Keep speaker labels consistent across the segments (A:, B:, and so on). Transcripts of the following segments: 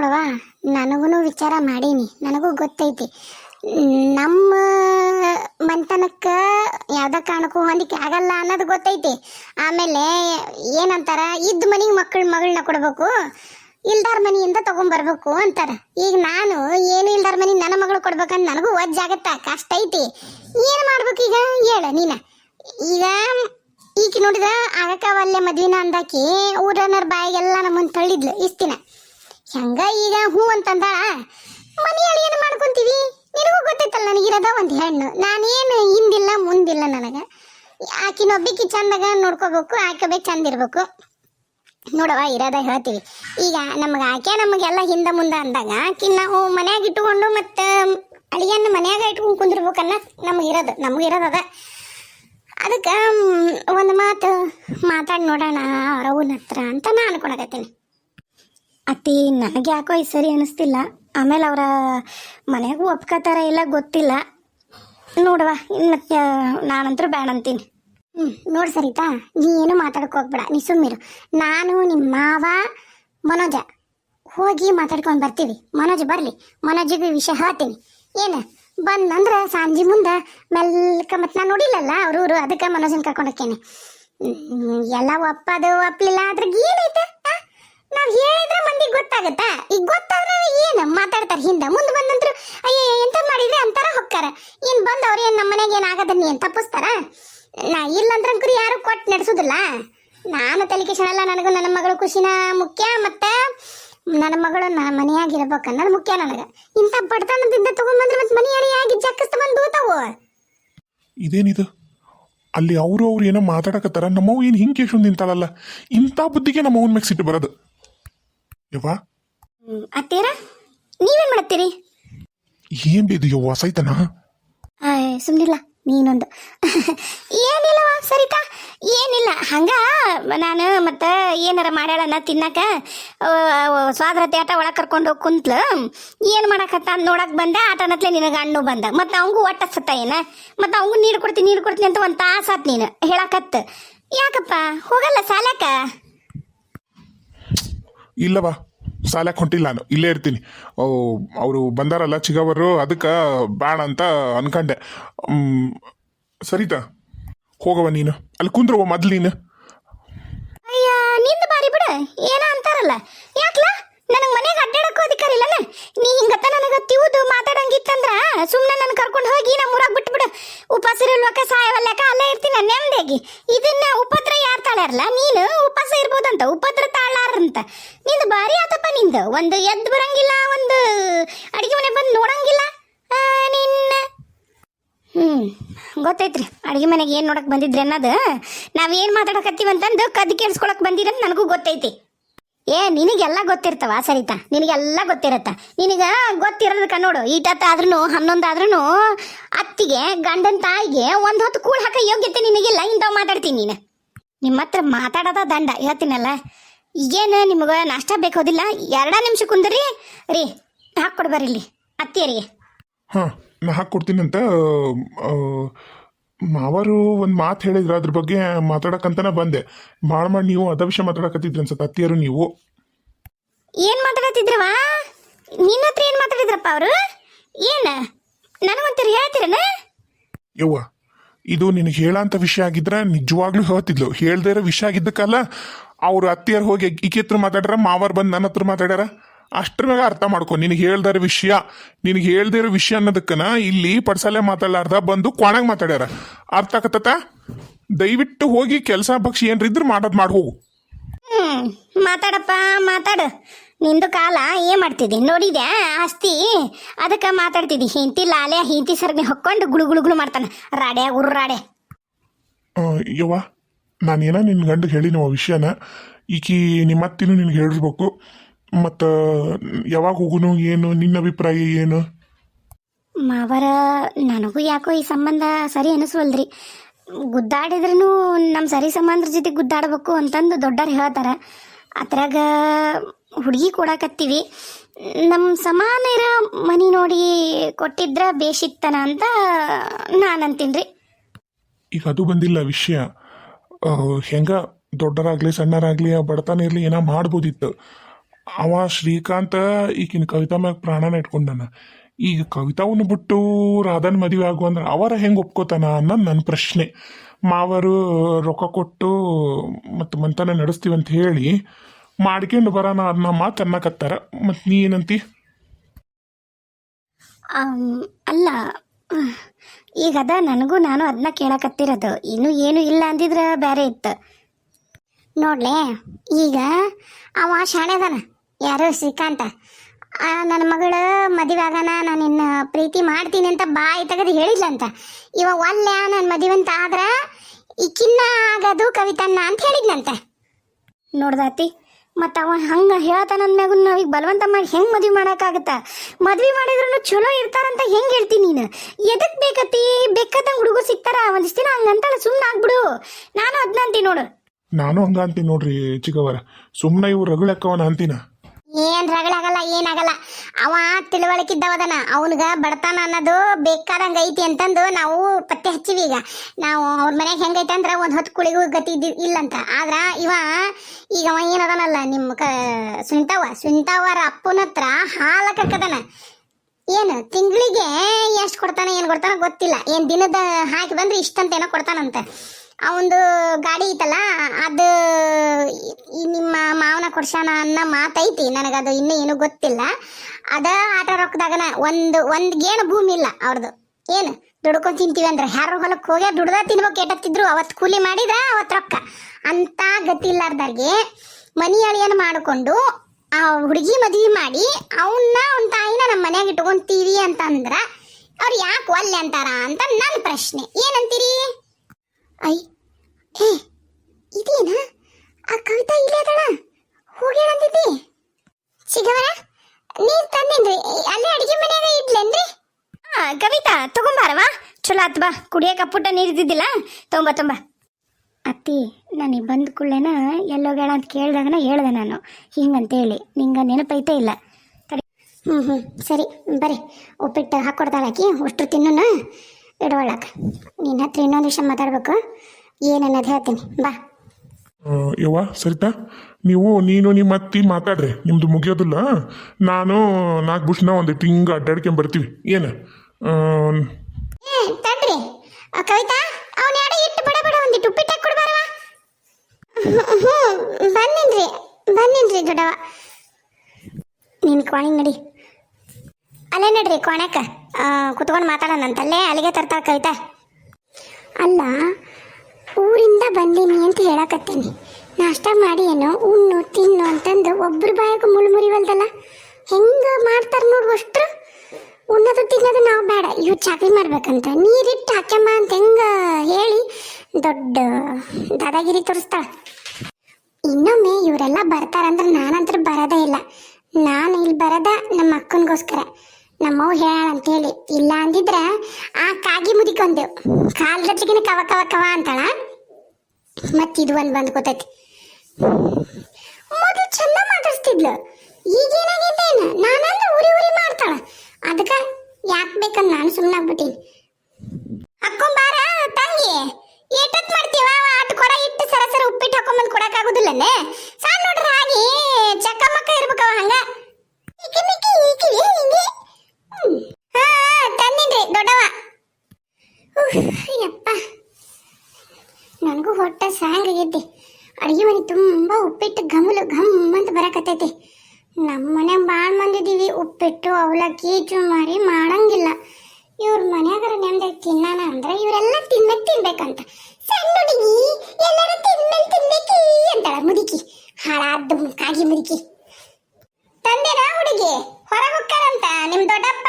A: ನೋಡವ ನನಗೂ ವಿಚಾರ ಮಾಡೀನಿ, ನನಗೂ ಗೊತ್ತೈತಿ. ನಮ್ಮ ಮನ್ತನಕ್ಕೆ ಯಾವ್ದ ಕಾರಣಕ್ಕೂ ಹೊಂದಿಕೆ ಆಗಲ್ಲ ಅನ್ನೋದು ಗೊತ್ತೈತಿ. ಆಮೇಲೆ ಏನಂತಾರ, ಇದ್ದ ಮನೆಗೆ ಮಕ್ಕಳ ಮಗಳನ್ನ ಕೊಡಬೇಕು, ಇಲ್ದಾರ ಮನೆಯಿಂದ ತಗೊಂಡ್ಬರ್ಬೇಕು ಅಂತಾರ. ಈಗ ನಾನು ಏನು ಇಲ್ದಾರ ಮನೆ ನನ್ನ ಮಗಳು ಕೊಡ್ಬೇಕಂತ ನನಗೂ ವಜ್ಜಾಗತ್ತ, ಕಷ್ಟ ಐತಿ. ಏನು ಮಾಡ್ಬೇಕು ಈಗ? ಹೇಳ ನೀನ. ಈಗ ಈಕೆ ನೋಡಿದ್ರ ಆಗಕ್ಕ ಮದೀನ ಮದ್ವಿನ ಅಂದಾಕಿ ಊರನರ್ ಬಾಯಿಗೆಲ್ಲ ನಮ್ಮನ್ನು ತಳ್ಳಿದ್ಲು ಇಷ್ಟಿನ. ಹೆಂಗ ಈಗ ಹೂ ಅಂತಂದ ಮನೆಯಲ್ಲಿ ಏನು ಮಾಡ್ಕೊಂತೀವಿ? ನಿನಗೂ ಗೊತ್ತೈತಲ್ಲ ನನಗಿರೋದ ಒಂದು ಹೆಣ್ಣು. ನಾನೇನು ಹಿಂದಿಲ್ಲ, ಮುಂದಿಲ್ಲ ನನಗೆ. ಆಕಿನೊಬ್ಬಿಕ್ಕಿ ಚಂದಾಗ ನೋಡ್ಕೋಬೇಕು, ಆಕೆ ಚಂದ ಇರ್ಬೇಕು. ನೋಡವ ಇರೋದ ಹೇಳ್ತೀವಿ. ಈಗ ನಮಗೆ ಆಕೆ ನಮಗೆಲ್ಲ ಹಿಂದೆ ಮುಂದೆ ಅಂದಾಗ, ಆಕಿನ ನಾವು ಮನ್ಯಾಗ ಇಟ್ಟುಕೊಂಡು ಮತ್ತು ಅಳಿಯನ್ನ ಮನ್ಯಾಗ ಇಟ್ಕೊಂಡು ಕುಂದಿರ್ಬೇಕನ್ನ ನಮಗೆ ಇರೋದು, ನಮಗೆ ಇರೋದದ ಅದಕ್ಕೆ ಒಂದು ಮಾತು ಮಾತಾಡಿ ನೋಡೋಣ ರವನ ಹತ್ರ ಅಂತ ನಾನು ಅನ್ಕೊಳಕತ್ತೀನಿ. ಅತ್ತಿ ನನಗೆ ಯಾಕೋ ಈ ಸರಿ ಅನಿಸ್ತಿಲ್ಲ. ಆಮೇಲೆ ಅವರ ಮನೆಗೂ ಒಪ್ಕೋತಾರ ಇಲ್ಲ ಗೊತ್ತಿಲ್ಲ. ನೋಡುವ ಮತ್ತೆ ನಾನಂತರೂ ಬೇಡ ಅಂತೀನಿ. ಹ್ಞೂ ನೋಡಿ ಸರಿತಾ, ನೀ ಏನು ಮಾತಾಡಕ್ಕೆ ಹೋಗ್ಬೇಡ, ನೀ ಸುಮ್ಮಿರು ನಾನು ನಿಮ್ಮ ಮಾವ, ಮನೋಜ, ಹೋಗಿ ಮಾತಾಡ್ಕೊಂಡು ಬರ್ತೀವಿ. ಮನೋಜ್ ಬರಲಿ, ಮನೋಜಿಗೆ ವಿಷಯ ಹೇಳ್ತೀನಿ. ಏನು ಬಂದಂದ್ರೆ ಸಾಂಜಿ ಮುಂದೆ ಮೆಲ್ಕ ಮತ್ತೆ ನಾನು ನೋಡಿಲ್ಲಲ್ಲ ಅವರು ಅದಕ್ಕೆ ಮನೋಜನ್ ಕರ್ಕೊಂಡು ಹೋಕ್ಕೇನೆ. ಎಲ್ಲ ಒಪ್ಪದು ಒಪ್ಪಲಿಲ್ಲ ಅದ್ರಾಗ ಏನೈತೆ? ನಾವ್ ಹೇಳಿದ್ರೆ ಮಂದಿಗೆ ಗೊತ್ತಾಗತ್ತಾ? ಈಗ ಗೊತ್ತಾದ್ರೆ ಏನು ಮಾತಾಡ್ತಾರೆ ಹಿಂದೆ? ಮುಂದೆ ಬಂದಂತ್ರು ಅಯ್ಯೋ ಎಂತ ಮಾಡಿದ್ರೆ? ಅಂತಾರ ಹೊಕ್ಕಾರ. ಏನ್ ಬಂದವ್ರು ಏನ್ ನಮ್ಮ ಮನೆಗೆ ಏನಾಗದ ಆಗದ ನೀ ಏನ್ ತಪ್ಪಿಸ್ತಾರ? ನಾ ಇಲ್ಲಂದ್ರ ಅಂಕುರಿ ಯಾರು ಕೊಟ್ಟು ನಡೆಸುದಿಲ್ಲ. ನಾನು ತಲೆ ಅಲ್ಲ ನನಗೂ ನನ್ನ ಮಗಳು ಖುಷಿನ ಮುಖ್ಯ ಮತ್ತೆ ನನ್ನ ಮಗಳು ನನ್ನ ಮನೆಯಾಗಿರ್ಬೇಕು ಅನ್ನೋದು ಮುಖ್ಯ ನನಗೆ. ಇಂಥ ಬಡತನದಿಂದ ತಗೊಂಬಂದ್ರೆ ಮತ್ತೆ ಮನೆಯಲ್ಲಿ ಆಗಿ ಜಕ್ಕಸ್ತ ಬಂದು
B: ಇದೇನಿದು? ಅಲ್ಲಿ ಅವರು ಅವ್ರು ಏನೋ ಮಾತಾಡಕತ್ತಾರ ನಮ್ಮವ್ ಏನು ಹಿಂಗೆ ಕೇಳ್ಕೊಂಡು ನಿಂತಾಳಲ್ಲ? ಇಂಥ ಬುದ್ಧಿಗೆ ನಮ್ಮ ಅವನ ಮ್ಯಾಗ ಸಿಟ್ಟು ಬರೋದು. ಯವ್ವ?
A: ಅತ್ತೀರ ನೀವೇನ್ ಮಾಡ್ತೀರಿ
B: ಏನ್ ಬೇದು ಯವ್ವ ಸೈತನ?
A: ಸುಮ್ಮನಿಲ್ಲ ನೀನೊಂದು. ಏನಿಲ್ಲ ಸರಿತಾ? ಏನಿಲ್ಲ ಹಂಗ? ನಾನು ಮತ್ತೆ ಏನಾರ ಮಾಡ್ಯಾಳನ್ನ ತಿನ್ನಕ ಸ್ವಾದ್ರತೆ ಆಟ ಒಳಗೆ ಕರ್ಕೊಂಡು ಕುಂತ್ಲು. ಏನು ಮಾಡಕತ್ತ ಅಂತ ನೋಡಕ್ ಬಂದ ಆಟನತ್ಲೆ ನಿನಗೆ ಅಣ್ಣು ಬಂದ. ಮತ್ತೆ ಅವಂಗೂ ಒಟ್ಟ ಸತ್ತ ಏನ? ಮತ್ತೆ ಅವಂಗೂ ನೀರು ಕೊಡ್ತೀನಿ ನೀರು ಕೊಡ್ತೀನಿ ಅಂತ ಒಂದು ತಾಸಾತ್ ನೀನು ಹೇಳಕತ್ತ. ಯಾಕಪ್ಪ? ಹೋಗಲ್ಲ ಸಾಲಕ್ಕ
B: ಇಲ್ಲವಾ ಸಾಲಕ್ಕೆ ಹೊಂಟಿಲ್ಲ ನಾನು, ಇಲ್ಲೇ ಇರ್ತೀನಿ. ಅವರು ಬಂದಾರಲ್ಲ ಚಿಗವರು, ಅದಕ್ಕೆ ಬೇಡ ಅಂತ ಅನ್ಕಂಡೆ. ಸರಿತಾ? ಹೋಗವ ನೀನು, ಅಲ್ಲಿ ಕುಂದ್ರವ ಮೊದ್ಲು ನೀನು.
A: ಅಯ್ಯ, ನಿಂದು ಬಾರಿ ಬಿಡ, ಏನ ಅಂತಾರಲ್ಲ. ಯಾಕ್ಲ? ನನಗೆ ಮನೆಗೆ ಅಡ್ಡಾಡಕ್ಕೂ ಅಧಿಕಾರ ಇಲ್ಲನ? ನೀ ಹಿಂಗತ್ತ ನನಗೆ ತಿವುದು ಮಾತಾಡಂಗಿತ್ತಂದ್ರ ಸುಮ್ಮನೆ ನನ್ನ ಕರ್ಕೊಂಡು ಹೋಗಿ ನಮ್ಮ ಊರಾಗ ಬಿಟ್ಬಿಡು. ಉಪವಾಸ ಇರುವಕ್ಕ ಸಾಯವಲ್ಲಕ ಅಲ್ಲೇ ಇರ್ತೀನಿ ನೆಮ್ಮದಿಯಾಗಿ ಇದನ್ನ ಉಪದ್ರ ಯಾರು ತಾಳ್ಯಾರಲ್ಲ ನೀನು ಉಪವಾಸ ಇರ್ಬೋದಂತ ಉಪದ್ರ ತಾಳಾರಂತ ನಿಂದು ಬಾರಿ ಆತಪ್ಪ ನಿಂದು ಒಂದು ಎದ್ದು ಬರಂಗಿಲ್ಲ, ಒಂದು ಅಡಿಗೆ ಮನೆ ಬಂದು ನೋಡಂಗಿಲ್ಲ. ನಿನ್ನ. ಹ್ಮ್, ಗೊತ್ತೈತ್ರಿ. ಅಡಿಗೆ ಮನೆಗೆ ಏನು ನೋಡಕ್ ಬಂದಿದ್ರಿ ಅನ್ನೋದು. ನಾವೇನು ಮಾತಾಡಕತ್ತೀವಿ ಅಂತಂದು ಕದ್ದು ಕೇಳಿಸ್ಕೊಳಕ್ ಬಂದಿರಂತ ನನಗೂ ಗೊತ್ತೈತಿ. ಏ, ನಿನಗೆಲ್ಲ ಗೊತ್ತಿರ್ತವ, ಸರಿತಾ? ನಿನಗೆಲ್ಲ ಗೊತ್ತಿರತ್ತ. ನಿನಗ ಗೊತ್ತಿರೋದಕ್ಕ ನೋಡು. ಈಟತ್ತ ಆದ್ರೂ ಹನ್ನೊಂದು ಆದ್ರೂ ಅತ್ತಿಗೆ, ಗಂಡನ ತಾಯಿಗೆ ಒಂದು ಹೊತ್ತು ಕೂಳ್ ಹಾಕ ಯೋಗ್ಯತೆ ನಿನಗಿಲ್ಲ, ಇಂಥವು ಮಾತಾಡ್ತೀನಿ ನೀನು. ನಿಮ್ಮ ಹತ್ರ ಮಾತಾಡೋದ ದಂಡ, ಹೇಳ್ತೀನಲ್ಲ. ಈಗೇನು ನಿಮಗೆ ನಾಷ್ಟ ಬೇಕೋದಿಲ್ಲ ಎರಡ ನಿಮಿಷ ಕುಂದ್ರಿ. ರೀ ಹಾಕ್ಕೊಡ್ಬರ್ರಿ ಇಲ್ಲಿ. ಅತ್ತಿಯರಿಗೆ.
B: ಹಾಂ ನಾ ಅಂತ ಮಾವರು ಒಂದು ಮಾತು ಹೇಳಿದ್ರು ಅದ್ರ ಬಗ್ಗೆ ಮಾತಾಡಕ್ಕಂತನ ಬಂದೆ. ಮಾಡ್ ಮಾಡಿ ನೀವು ಅದ ವಿಷಯ ಮಾತಾಡಕತ್ತಿದ್ರಿ ಅನ್ಸತ್ತೆ ಅತ್ತಿಯರು ನೀವು.
A: ಏನ್ ಮಾತಾಡತ್ತಿದ್ರವ ನಿನ್ನ ಹತ್ರ ಏನ್ ಮಾತಾಡಿದ್ರಪ್ಪ ಅವರು? ಏನ? ನನಗೊಂತೀರಿ ಹೇಳ್ತೀರನ?
B: ಯವ್ವ ಇದು ನಿನಗೆ ಹೇಳಂತ ವಿಷಯ ಆಗಿದ್ರೆ ನಿಜವಾಗ್ಲೂ ಹೇಳ್ತಿದ್ಲು. ಹೇಳದೇ ಇರೋ ವಿಷಯ ಆಗಿದ್ದಕ್ಕಲ್ಲ, ಅವ್ರ ಅತ್ತಿಯರು ಹೋಗಿ ಈಕೆ ಹತ್ರ ಮಾತಾಡ್ಯಾರ ಮಾವರ್ ಬಂದು ನನ್ನ ಹತ್ರ ಮಾತಾಡ್ಯಾರ? ಅಷ್ಟ್ರ ಮ್ಯಾಗ ಅರ್ಥ ಮಾಡ್ಕೊ. ನಿನಗೆ ಹೇಳ್ದಾರ ವಿಷಯ, ನಿನಗೆ ಹೇಳ್ದೇ ಇರೋ ವಿಷಯ ಅನ್ನೋದಕ್ಕನ ಇಲ್ಲಿ ಪಡ್ಸಲೆ ಮಾತಾಡಲಾರ್ದ ಬಂದು ಕ್ವಾಣಾಗ ಮಾತಾಡ್ಯಾರ. ಅರ್ಥ ಆಗತ್ತ ದಯವಿಟ್ಟು ಹೋಗಿ ಕೆಲಸ ಭಕ್ಷಿ ಏನ್ರಿದ್ರು ಮಾಡೋದು ಮಾಡಿ ಹೋಗು.
A: ಮಾತಾಡಪ್ಪ, ಮಾತಾಡು. ನಿಂದು ಕಾಲ ಏನ್ ಮಾಡ್ತಿದ್ದಿ? ನೋಡಿದ್ಯಾ? ಆಸ್ತಿ ಅದಕ್ಕೆ ಮಾತಾಡ್ತಿದ್ದಿ. ಹಿಂತಿ ಲಾಲೆ ಹಿಂತಿ ಸರ್ನೆ ಹೊಕ್ಕೊಂಡು ಗುಳು ಗುಳು ಗುಳು ಮಾಡ್ತಾನೆ. ರಾಡೆ ಉರು ರಾಡೆ.
B: ಯವ್ವ ನಾನೇನ ನಿನ್ ಗಂಡ ಹೇಳಿನ ವಿಷಯನ. ಈಕಿ ನಿಮ್ಮ ಅತ್ತಿನೂ ನಿನ್ಗೆ ಹೇಳಿರ್ಬೇಕು ಮತ್ತು ಯಾವಾಗ ಹೋಗುನು ಏನು ನಿನ್ನ ಅಭಿಪ್ರಾಯ ಏನು?
A: ಮಾವರ ನನಗೂ ಯಾಕೋ ಈ ಸಂಬಂಧ ಸರಿ ಅನಿಸ್ವಲ್ರಿ ಗುದ್ದಾಡಿದ್ರೂ ನಮ್ಮ ಸರಿ ಸಂಬಂಧರ ಜೊತೆ ಗುದ್ದಾಡಬೇಕು ಅಂತಂದು ದೊಡ್ಡರು ಹೇಳ್ತಾರೆ. ಅದ್ರಾಗ ಹುಡುಗಿ ಕೊಡಕತ್ತೀವಿ. ನಮ್ಮ ಸಮಾನ ಇರೋ ಮನಿ ನೋಡಿ ಕೊಟ್ಟಿದ್ರ ಬೇಷಿತ್ತನ ಅಂತ ನಾನು ಅಂತೀನಿ ರೀ
B: ಈಗ ಅದು ಬಂದಿಲ್ಲ ವಿಷಯ. ಹೆಂಗ ದೊಡ್ಡರಾಗ್ಲಿ ಸಣ್ಣರಾಗ್ಲಿ ಆ ಬಡತನ ಇರಲಿ ಏನೋ ಮಾಡ್ಬೋದಿತ್ತು. ಅವ ಶ್ರೀಕಾಂತ ಈಗಿನ ಕವಿತಾ ಮ್ಯಾಗ ಪ್ರಾಣನ ಇಟ್ಕೊಂಡನ. ಈಗ ಕವಿತಾವನ್ನು ಬಿಟ್ಟು ರಾಧನ್ ಮದುವೆ ಆಗು ಅಂದ್ರೆ ಅವರ ಹೆಂಗೆ ಒಪ್ಕೋತಾನ ಅನ್ನೋದು ನನ್ನ ಪ್ರಶ್ನೆ. ಮಾವರು ರೊಕ್ಕ ಕೊಟ್ಟು ಮತ್ತು ಮಂತನ ಅಂತ ಹೇಳಿ ಮಾಡ್ಕೊಂಡು ಬರೋಣ ಅನ್ನೋ ಮಾತು ಅನ್ನಕತ್ತಾರ ಮತ್ತು ನೀ ಏನಂತಿ?
A: ಅಲ್ಲ, ಈಗ ಅದ ನನಗೂ ನಾನು ಅದನ್ನ ಕೇಳಕತ್ತಿರೋದು. ಇನ್ನು ಏನು ಇಲ್ಲ ಅಂದಿದ್ರೆ ಬೇರೆ ಇತ್ತು. ನೋಡ್ಲೆ, ಈಗ ಅವ ಶಾಣೆ ಅದಾನ, ಯಾರು ಶ್ರೀಕಾಂತ. ನನ್ನ ಮಗಳ ಮದುವೆ ಆಗನ, ನಾನು ಇನ್ನು ಪ್ರೀತಿ ಮಾಡ್ತೀನಿ ಅಂತ ಬಾಯಿ ತೆಗೆದು ಹೇಳಿದ್ಲಂತ ಇವ ಒಲ್ಲೆ ನನ್ನ ಮದುವೆ ಅಂತ ಆದ್ರ, ಈಕಿನ್ನ ಆಗದು ಕವಿತನ್ನ ಅಂತ ಹೇಳಿದ್ನಂತೆ. ನೋಡ್ದಾತಿ? ಮತ್ತು ಅವ ಹಂಗೆ ಹೇಳ್ತಾನ ಮ್ಯಾಗು ನಾವೀಗ ಬಲವಂತ ಮಾಡಿ ಹೆಂಗ್ ಮದ್ವೆ ಮಾಡೋಕ್ಕಾಗತ್ತ? ಮದ್ವೆ ಮಾಡಿದ್ರು ಚಲೋ ಇರ್ತಾರಂತ ಹೆಂಗೆ ಹೇಳ್ತೀನಿ ನೀನು? ಎದಕ್ ಬೇಕತಿ ಬೇಕಾದಂಗೆ ಹುಡುಗರು ಸಿಗ್ತಾರ ಒಂದಿಷ್ಟು ದಿನ ಹಂಗಂತಲ್ಲ ಸುಮ್ಮನೆ ಆಗ್ಬಿಡು. ನಾನು ಅದ್ನ ಅಂತೀನಿ ನೋಡು.
B: ನಾನು ಹಂಗ ಅಂತೀನಿ ನೋಡ್ರಿ ಚಿಕ್ಕವರ ಸುಮ್ಮನೆ ಇವು ರಗಳಕ್ಕವನ ಅಂತೀನ?
A: ಏನ್ ರಗಳಾಗಲ್ಲ ಏನಾಗಲ್ಲ ಅವ ತಿಳುವಳಿಕಿದ್ದವದನ. ಅವನಿಗ ಬಡತನ ಅನ್ನೋದು ಬೇಕಾದಂಗ ಐತಿ ಅಂತಂದು ನಾವು ಪತ್ತೆ ಹಚ್ಚಿವಿ ಈಗ. ನಾವು ಅವ್ರ ಮನೆಗೆ ಹೆಂಗೈತೆ ಅಂದ್ರ ಒಂದ್ ಹೊತ್ತು ಕುಳಿಗೂ ಗತಿ ಇದ್ದಿ- ಇಲ್ಲಂತ. ಆದ್ರ ಇವ ಈಗ ಅವ ಏನದನಲ್ಲ ನಿಮ್ಮ ಕ ಸುಂಟವ ಸುಂಟವರ ಅಪ್ಪನ ಹತ್ರ ಹಾಲ ಕಕ್ಕದನ ಏನು, ತಿಂಗಳಿಗೆ ಎಷ್ಟು ಕೊಡ್ತಾನೆ, ಏನು ಕೊಡ್ತಾನೆ ಗೊತ್ತಿಲ್ಲ. ಏನು ದಿನದ ಹಾಕಿ ಬಂದ್ರೆ ಇಷ್ಟಂತ ಏನೋ ಕೊಡ್ತಾನಂತೆ ಒಂದು ಗಾಡಿ ಐತಲ್ಲ, ಅದು ನಿಮ್ಮ ಮಾವನ ಕೊಡ್ಸಾನ ಅನ್ನೋ ಮಾತೈತಿ. ನನಗದು ಇನ್ನೂ ಏನು ಗೊತ್ತಿಲ್ಲ. ಅದ ಆಟ ರೊಕ್ಕದಾಗನ ಒಂದು ಒಂದು ಗೇಣು ಭೂಮಿ ಇಲ್ಲ ಅವ್ರದ್ದು ಏನು ದುಡ್ಕೊಂಡ್ ತಿಂತೀವಿ ಅಂದ್ರೆ ಯಾರು ಹೊಲಕ್ಕೆ ಹೋಗಿ ದುಡ್ದ ತಿನ್ಬೇಕು ಎಟತ್ತಿದ್ರು ಅವತ್ತು ಕೂಲಿ ಮಾಡಿದ್ರ ಅವತ್ತು ರೊಕ್ಕ. ಅಂತ ಗತಿಲ್ಲಾರ್ದಾಗೆ ಮನಿ ಅಳಿಯನ್ ಮಾಡಿಕೊಂಡು ಆ ಹುಡುಗಿ ಮದ್ವಿ ಮಾಡಿ ಅವನ್ನ ಅವನ ತಾಯಿನ ನಮ್ಮ ಮನ್ಯಾಗ ಇಟ್ಕೊಂತೀವಿ ಅಂತಂದ್ರ ಅವ್ರು ಯಾಕೆ ಒಲ್ಲೆ ಅಂತಾರ ಅಂತ ನನ್ನ ಪ್ರಶ್ನೆ. ಏನಂತೀರಿ ಐ ಹೇ ಇದೇನಾ ಆ ಕವಿತಾ ಇಲ್ಲೇ ಅದಳ ಹೋಗ್ಯಾಳಂದಿದ್ದಿ ಸಿಗವರ ನೀರ್ ತಂದೇನ್ರಿ ಅಲ್ಲೇ ಅಡಿಗೆ ಮನ್ಯಾಗ ಇಡ್ಲೇನ್ರಿ ಹಾ ಕವಿತಾ ತಗೊಂಬಾರವಾ ಚಲೋ ಆತ್ ಬಾ ಕುಡಿಯಕ ಪುಟ್ಟ ನೀರ್ ಇದ್ದಿದ್ದಿಲ್ಲ? ತೊಂಬ ತೊಂಬ ಅತ್ತಿ ನನಗೆ ಬಂದ ಕೂಡಲೇನ ಎಲ್ಲೋಗ್ಯಾಳ ಅಂತ ಕೇಳಿದಾಗನ ಹೇಳ್ದೆ ನಾನು. ಹಿಂಗಂತೇಳಿ, ನಿಂಗೆ ನೆನಪೈತೆ ಇಲ್ಲ. ತಡಿ ಹ್ಞೂ ಹ್ಞೂ ಸರಿ ಬರ್ರಿ ಉಪ್ಪಿಟ್ಟು ಹಾಕ್ಕೊಡ್ತಾಳಾಕಿ ಅಷ್ಟು ತಿನ್ನು ಇಡವಳಕ ನಿನ್ನ ಹತ್ರ ಇನ್ನೊಂದು ವಿಷಯ ಮಾತಾಡ್ಬೇಕು. ಏನನ್ನೋದು ಹೇಳ್ತೀನಿ. ಬಾ.
B: ಯವ್ವ, ಸರಿತಾ? ನೀವು, ನೀನು, ನಿಮ್ಮ ಅತ್ತಿ ಮಾತಾಡ್ರಿ. ನಿಮ್ದು ಮುಗಿಯೋದಿಲ್ಲ. ನಾನು ನಾಲ್ಕು ಬುಷ್ನ ಒಂದು ಹಿಂಗೆ ಅಡ್ಡಾಡ್ಕೊಂಡ್ ಬರ್ತೀವಿ. ಏನು?
A: ತಡ್ರಿ. ಕವಿತಾ, ಅವನ ಯಾಡ ಇಟ್ಟು ಬಡ ಬಡ ಒಂದಿಟ್ಟು ಉಪ್ಪಿಟ್ಟು ಕೊಡ್ಬಾರವ? ಹ್ಞೂ ಬಂದಿನ್ರಿ ಬಂದಿನ್ರಿ ದೊಡ್ಡವ. ನಿನ್ ಕೋಣಿ ನಡಿ. ಅಲ್ಲೇ ನಡ್ರಿ ಕೋಣಕ್ಕ ಕುತ್ಕೊಂಡು ಮಾತಾಡೋಣಂತಲ್ಲೇ ಅಲ್ಲಿಗೆ ತರ್ತಾಳ ಕವಿತಾ. ಅಲ್ಲ, ಊರಿಂದ ಬಂದೀನಿ ಅಂತ ಹೇಳಕತ್ತೀನಿ. ನಾಷ್ಟ ಮಾಡಿ ಏನೋ ಉಣ್ಣು, ತಿನ್ನು ಅಂತಂದು ಒಬ್ರು ಬಾಯಾಗ ಮುಳ್ಮುರಿವಲ್ದಲ್ಲ ಹೆಂಗೆ ಮಾಡ್ತಾರೆ ನೋಡು ಅಷ್ಟ್ರು? ಉಣ್ಣೋದು ತಿನ್ನೋದು ನಾವು ಬೇಡ. ಇವ್ರು ಚಾಕ್ರಿ ಮಾಡ್ಬೇಕಂತ. ನೀರಿಟ್ಟು ಹಾಕ್ಯಮ್ಮ ಅಂತ ಹೆಂಗ ಹೇಳಿ ದೊಡ್ಡ ದಾದಾಗಿರಿ ತೋರಿಸ್ತಾಳ. ಇನ್ನೊಮ್ಮೆ ಇವರೆಲ್ಲ ಬರ್ತಾರಂದ್ರೆ ನಾನಂತ್ರ ಬರೋದೇ ಇಲ್ಲ. ನಾನು ಇಲ್ಲಿ ಬರೋದ ನಮ್ಮ ಅಕ್ಕನಿಗೋಸ್ಕರ. ನಮ್ಮವ್ ಹೇಳ. ಅಂತೇಳಿ ಇಲ್ಲ ಅಂದಿದ್ರೆ ಆ ಕಾಗಿ ಮುದಿಕೊಂಡೆವು ಕಾಲ್ ರಚಿಗಿನ ಕವ ಕವ ಕವ ಅಂತಾಳ. ಮತ್ತೆ ಇದು ಒಂದು ಬಂದು ಗೊತ್ತೈತಿ. ಮೊದಲು ಚಂದ ಮಾತಾಡ್ಸ್ತಿದ್ಲು. ಈಗೇನಾಗಿದ್ದೇನು ನಾನಂದ್ರೆ ಉರಿ ಉರಿ ಮಾಡ್ತಾಳ. ಅದಕ್ಕೆ ಯಾಕೆ ಬೇಕಂತ ನಾನು ಸುಮ್ಮನೆ ಆಗ್ಬಿಟ್ಟೀನಿ. ಅಕ್ಕೊಂಬಾರ ತಂಗಿ. ಏಟತ್ ಮಾಡ್ತೀವ? ಅಟ್ ಕೊಡ ಇಟ್ಟು ಸರ ಸರ ಉಪ್ಪಿಟ್ಟು ಹಾಕೊಂಬಂದು ಕೊಡಕ್ಕಾಗುದಿಲ್ಲನೆ ಸಣ್ಣ ನೋಡ್ರಿ ಹಾಗೆ, ಚಕ್ಕ ಮಕ್ಕ ಇರ್ಬೇಕವ ಹಂಗ. ತಂದಿನ್ರಿ, ದೊಡ್ಡವ. ಯಪ್ಪ ನನಗೂ ಹೊಟ್ಟೆ ಸಾಂಗಾಗೈತಿ ಅಡುಗೆ ಮನೆ ತುಂಬ ಉಪ್ಪಿಟ್ಟು ಘಮಲು ಘಮ್ ಅಂತ ಬರಕತ್ತೈತಿ. ನಮ್ಮ ಮನೆ ಭಾಳ ಮಂದಿದೀವಿ ಉಪ್ಪಿಟ್ಟು, ಅವಲಕ್ಕಿ ಚುಮಾರಿ ಮಾಡಂಗಿಲ್ಲ. ಇವ್ರ ಮನ್ಯಾಗರ ನೆಮ್ಮದಿ ತಿನ್ನಾನ ಅಂದ್ರೆ ಇವರೆಲ್ಲ ತಿನ್ಬೇಕು ತಿನ್ಬೇಕಂತ. ಸಣ್ಣ ಹುಡುಗಿ, ಎಲ್ಲರೂ ತಿನ್ಮೇಲೆ ತಿನ್ಬೇಕಿ ಅಂತಾಳ ಮುದುಕಿ. ಹಾಳಾದ ಕಾಗಿ ಮುದುಕಿ. ತಂದೆನಾ ಹುಡುಗಿ ಹೊರ ಹೋಗ್ತಾರಂತ ನಿಮ್ ದೊಡ್ಡಪ್ಪ,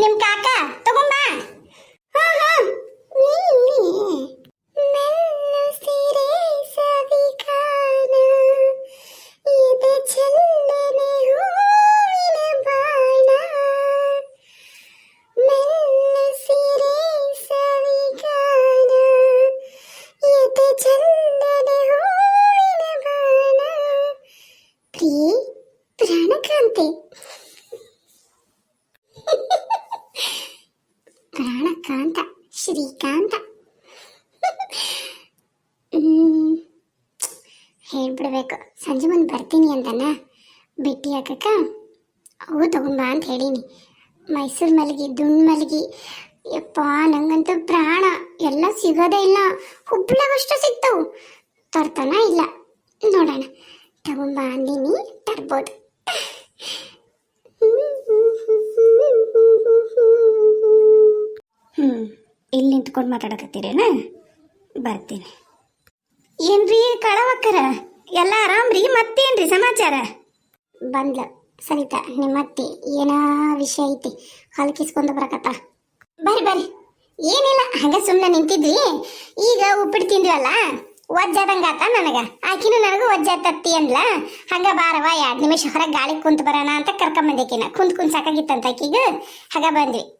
A: ನಿಮ್ ಕಾಕ ತಗೊಂಬ ಹಾ ಹಾ ಮೆಲ್ಲು ಸಿರೆ ಸವಿಗಾನ ಇದು ಚೆಲ್ಲನೆ ಹೂವಿನ ಬಾಣ ಮೆಲ್ಲು ಸಿರೆ ಸವಿಗಾನ ಇದು ಚೆಲ್ಲನೆ ಹೂವಿನ ಬಾಣ ಪ್ರಿಯೆ ಪ್ರಾಣಕಾಂತೆ ಪ್ರಾಣಕಾಂತ ಶ್ರೀಕಾಂತ ಹ್ಮ್, ಹೇಳ್ಬಿಡ್ಬೇಕು ಸಂಜೆ ಮುಂದೆ ಬರ್ತೀನಿ ಅಂತನಾ ಭೇಟಿ ಹಾಕಕ್ಕ ಅವು ತಗೊಂಬ ಅಂತ ಹೇಳೀನಿ. ಮೈಸೂರು ಮಲ್ಲಿಗೆ, ದುಂಡ್ ಮಲ್ಲಿಗೆ, ಯಪ್ಪ, ನಂಗಂತೂ ಪ್ರಾಣ, ಎಲ್ಲ ಸಿಗೋದೇ ಇಲ್ಲ. ಹುಬ್ಳಾಗಷ್ಟು ಸಿಗ್ತವು. ತರ್ತಾನ ಇಲ್ಲ. ನೋಡೋಣ. ತಗೊಂಬ ಅಂದೀನಿ, ತರ್ಬೋದು.
C: ಹ್ಞೂ ಇಲ್ಲಿ ನಿಂತ್ಕೊಂಡು ಮಾತಾಡಕತ್ತೀರೇನ? ಬರ್ತೀನಿ. ಏನ್ರಿ ಕಳವಕ್ಕರ? ಎಲ್ಲ ಆರಾಮ್ರಿ ಮತ್ತೇನ್ರಿ ಸಮಾಚಾರ?
A: ಬಂದ್ಲ. ಸರಿತಾ ನಿಮ್ಮತ್ತಿ ಏನಾ ವಿಷಯ ಐತಿ. ಹಲ್ಕಿಸ್ಕೊಂಡು ಬರಕತ್ತ. ಬರ್ರಿ ಬರ್ರಿ. ಏನಿಲ್ಲ ಹಂಗ ಸುಮ್ಮನೆ ನಿಂತಿದ್ವಿ. ಈಗ ಉಪ್ಪಿಟ್ಟು ತಿಂದ್ವಲ್ಲ ಒಜ್ಜಾದಂಗಾತ ನನಗ. ಆಕಿನೂ ನನಗೂ ಒಜ್ಜಾತತ್ತಿ ಅಂದ್ಲ. ಹಂಗ ಬಾರವ ಎರಡು ನಿಮಿಷ ಹೊರಗೆ ಗಾಳಿ ಕುಂತ ಬರೋಣ ಅಂತ ಕರ್ಕೊಂಬಂದಿಕಿನ ಕುಂತ್ ಕುಂತ್ ಸಾಕಾಗಿತ್ತಂತ ಆಕಿಗ. ಹಾಗ ಬಂದ್ವಿ.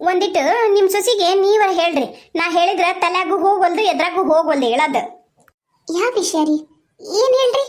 C: ಒಂದಿಟ್ಟು ನಿಮ್ಮ ಸೊಸಿಗೆ ನೀವ ಹೇಳ್ರಿ. ನಾ ಹೇಳಿದ್ರ ತಲೆಗೂ ಹೋಗೋಲ್ದು ಎದ್ರಾಗೂ ಹೋಗೋಲ್ದು ಹೇಳೋದು.
A: ಯಾವ ವಿಷಯ ರೀ? ಏನ್ ಹೇಳ್ರಿ?